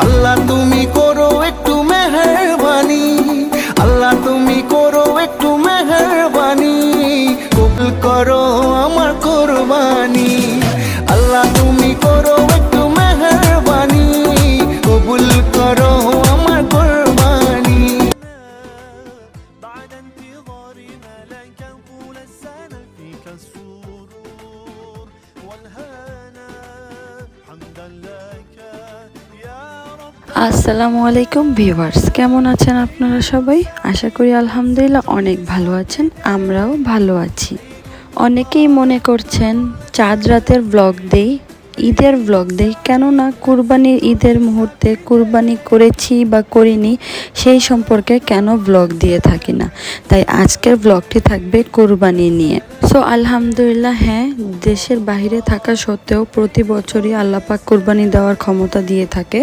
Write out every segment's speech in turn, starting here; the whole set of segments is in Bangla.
আল্লাহ তুমি করো একটু মেহরবানি। আল্লাহ তুমি করো একটু মেহরবানি। কবুল করো আমার কোরবানি। আসসালামু আলাইকুম ভিউয়ার্স, কেমন আছেন আপনারা সবাই? আশা করি আলহামদুলিল্লাহ অনেক ভালো আছেন, আমরাও ভালো আছি। অনেকেই মনে করছেন, চাঁদ রাতের ব্লগ দেই, ঈদের ব্লগ দেই, কেননা কুরবানির ঈদের মুহূর্তে কুরবানি করেছি বা করিনি, সেই সম্পর্কে কেন ব্লগ দিয়ে থাকি না? তাই আজকের ব্লগটি থাকবে কুরবানি নিয়ে। সো আলহামদুলিল্লাহ হ্যাঁ দেশের বাইরে থাকা সত্ত্বেও প্রতি বছরই আল্লাপাক কুরবানি দেওয়ার ক্ষমতা দিয়ে থাকে।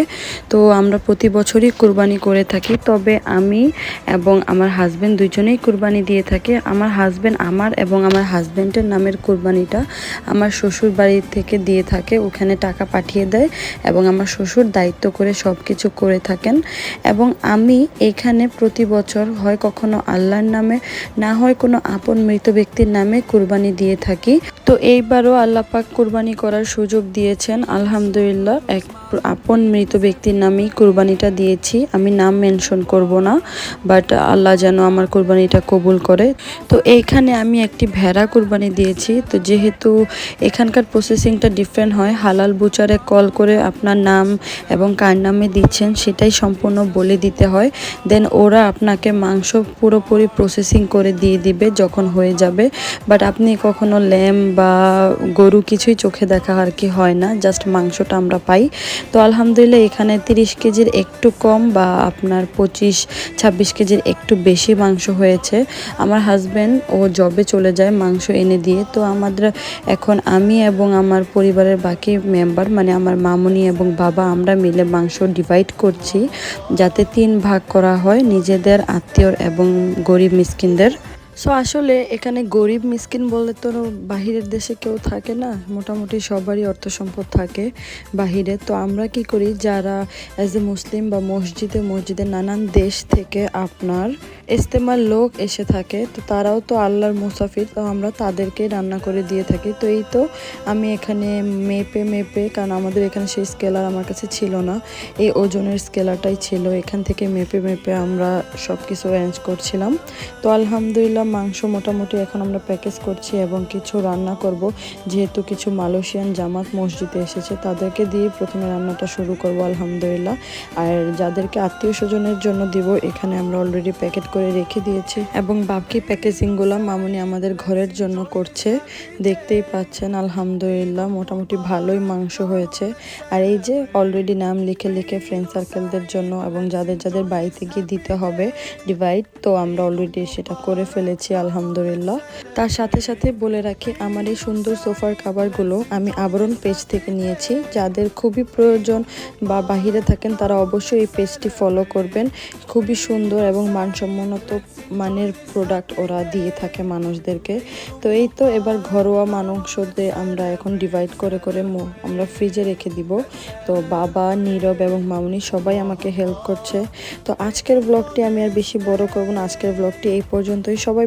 তো আমরা প্রতি বছরই কুরবানি করে থাকি। তবে আমি এবং আমার হাজব্যান্ড দুজনেই কুরবানি দিয়ে থাকি। আমার হাজব্যান্ড আমার এবং আমার হাজব্যান্ডের নামের কুরবানিটা আমার শ্বশুর বাড়ি থেকে দিয়ে থাকে। ওখানে টাকা পাঠিয়ে দেয় এবং আমার শ্বশুর দায়িত্ব করে সব কিছু করে থাকেন। এবং আমি এখানে প্রতি বছর হয় কখনো আল্লাহর নামে, না হয় কোনো আপন মৃত ব্যক্তির নামে কুরবানি দিয়ে থাকি। তো এইবারও আল্লাহ পাক কুরবানি করার সুযোগ দিয়েছেন। আলহামদুলিল্লাহ, এক আপন মৃত ব্যক্তির নামেই কুরবানিটা দিয়েছি। আমি নাম মেনশন করব না, বাট আল্লাহ যেন আমার কুরবানিটা কবুল করে। তো এইখানে আমি একটি ভেড়া কুরবানি দিয়েছি। তো যেহেতু এখানকার প্রসেসিংটা ডিফারেন্ট হয়, হালাল বুচারে কল করে আপনার নাম এবং কার নামে দিচ্ছেন সেটাই সম্পূর্ণ বলে দিতে হয়। দেন ওরা আপনাকে মাংস পুরোপুরি প্রসেসিং করে দিয়ে দিবে যখন হয়ে যাবে। বাট আপনি কখনো ল্যাম বা গরু কিছুই চোখে দেখা আর কি হয় না জাস্ট মাংসটা আমরা পাই। তো আলহামদুলিল্লাহ এখানে তিরিশ কেজির একটু কম বা আপনার পঁচিশ, ছাব্বিশ কেজির একটু বেশি মাংস হয়েছে। আমার হাজব্যান্ড ও জবে চলে যায় মাংস এনে দিয়ে। তো আমাদের এখন আমি এবং আমার পরিবারের বাকি মেম্বার মানে আমার মামুনি এবং বাবা, আমরা মিলে মাংস ডিভাইড করছি। যাতে তিন ভাগ করা হয়, নিজেদের আত্মীয় এবং গরিব মিসকিনদের। সো আসলে এখানে গরিব মিসকিন বলে তো বাহিরের দেশে কেউ থাকে না, মোটামুটি সবারই অর্থ সম্পদ থাকে বাহিরে। তো আমরা কি করি, যারা অ্যাজ এ মুসলিম বা মসজিদে মসজিদে নানান দেশ থেকে আপনার ইস্তেমার লোক এসে থাকে, তো তারাও তো আল্লাহর মুসাফির, তো আমরা তাদেরকে রান্না করে দিয়ে থাকি। তো এই তো আমি এখানে মেপে মেপে, কারণ আমাদের এখানে সেই স্কেলার আমার কাছে ছিল না, এই ওজনের স্কেলারটাই ছিল। এখান থেকে মেপে মেপে আমরা সব কিছু অ্যারেঞ্জ করছিলাম। তো আলহামদুলিল্লাহ মাংস মোটামুটি এখন আমরা প্যাকেজ করছি এবং কিছু রান্না করব। যেহেতু কিছু মালয়েশিয়ান জামাত মসজিদে এসেছে, তাদেরকে দিয়ে প্রথমে রান্নাটা শুরু করব, আলহামদুলিল্লাহ। আর যাদেরকে আত্মীয় স্বজনের জন্য দিব, এখানে আমরা অলরেডি প্যাকেট করে রেখে দিয়েছি। এবং বাকি প্যাকেজিংগুলো মামুনি আমাদের ঘরের জন্য করছে। দেখতেই পাচ্ছেন, আলহামদুলিল্লাহ, মোটামুটি ভালোই মাংস হয়েছে। আর এই যে অলরেডি নাম লিখে লিখে ফ্রেন্ড সার্কেলদের জন্য এবং যাদের যাদের বাড়িতে গিয়ে দিতে হবে ডিভাইড তো আমরা অলরেডি সেটা করে ফেলেছি। আলহামদুলিল্লাহ। তার সাথে সাথে বলে রাখি, আমার এই সুন্দর সোফার কাভারগুলো আমি আবরণ পেজ থেকে নিয়েছি। যাদের খুবই প্রয়োজন বা বাহিরে থাকেন, তারা অবশ্যই এই পেজটি ফলো করবেন। খুবই সুন্দর এবং মানসম্মত মানের প্রোডাক্ট ওরা দিয়ে থাকে মানুষদেরকে। তো এই তো এবার ঘরোয়া মাংস দিয়ে আমরা এখন ডিভাইড করে করে আমরা ফ্রিজে রেখে দিব। তো বাবা, নীরব এবং মামুনি সবাই আমাকে হেল্প করছে। তো আজকের ব্লগটি আমি আর বেশি বড় করব না। আজকের ব্লগটি এই পর্যন্তই। সবাই